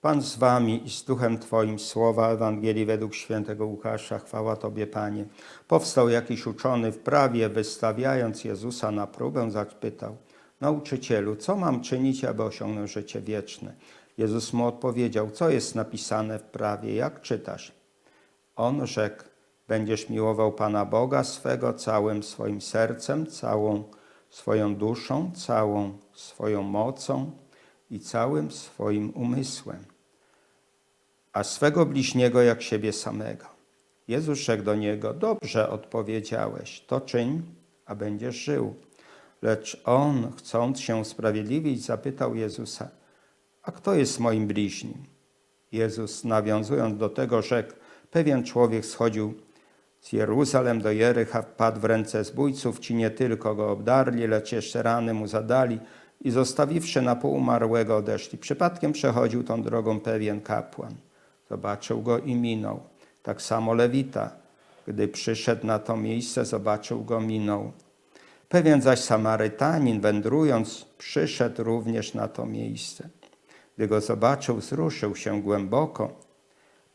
Pan z wami i z duchem Twoim słowa Ewangelii według świętego Łukasza. Chwała Tobie, Panie. Powstał jakiś uczony w prawie, wystawiając Jezusa na próbę, zapytał, Nauczycielu, co mam czynić, aby osiągnąć życie wieczne? Jezus mu odpowiedział, co jest napisane w prawie, jak czytasz? On rzekł, będziesz miłował Pana Boga swego całym swoim sercem, całą swoją duszą, całą swoją mocą i całym swoim umysłem, a swego bliźniego jak siebie samego. Jezus rzekł do niego, dobrze odpowiedziałeś, to czyń, a będziesz żył. Lecz on, chcąc się usprawiedliwić, zapytał Jezusa, a kto jest moim bliźnim? Jezus, nawiązując do tego, rzekł, pewien człowiek schodził z Jeruzalem do Jerycha, wpadł w ręce zbójców, ci nie tylko go obdarli, lecz jeszcze rany mu zadali i zostawiwszy na pół umarłego odeszli. Przypadkiem przechodził tą drogą pewien kapłan. Zobaczył go i minął. Tak samo Lewita, gdy przyszedł na to miejsce, zobaczył go, minął. Pewien zaś Samarytanin, wędrując, przyszedł również na to miejsce. Gdy go zobaczył, wzruszył się głęboko,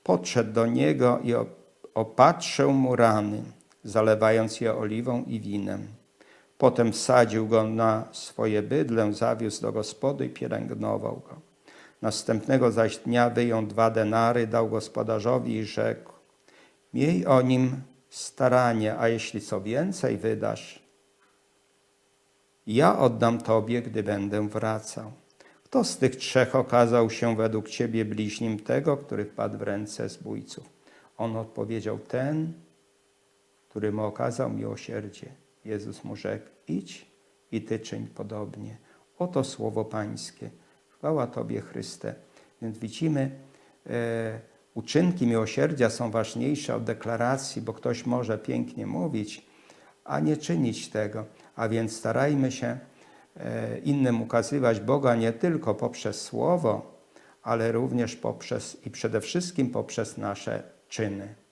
podszedł do niego i opatrzył mu rany, zalewając je oliwą i winem. Potem wsadził go na swoje bydlę, zawiózł do gospody i pielęgnował go. Następnego zaś dnia wyjął dwa denary, dał gospodarzowi i rzekł: Miej o nim staranie, a jeśli co więcej wydasz, ja oddam tobie, gdy będę wracał. Kto z tych trzech okazał się według ciebie bliźnim tego, który wpadł w ręce zbójców? On odpowiedział: Ten, który mu okazał miłosierdzie. Jezus mu rzekł: Idź i ty czyń podobnie. Oto słowo Pańskie. Chwała Tobie, Chryste. Więc widzimy, e, uczynki miłosierdzia są ważniejsze od deklaracji, bo ktoś może pięknie mówić, a nie czynić tego. A więc starajmy się e, innym ukazywać Boga nie tylko poprzez słowo, ale również poprzez i przede wszystkim poprzez nasze czyny.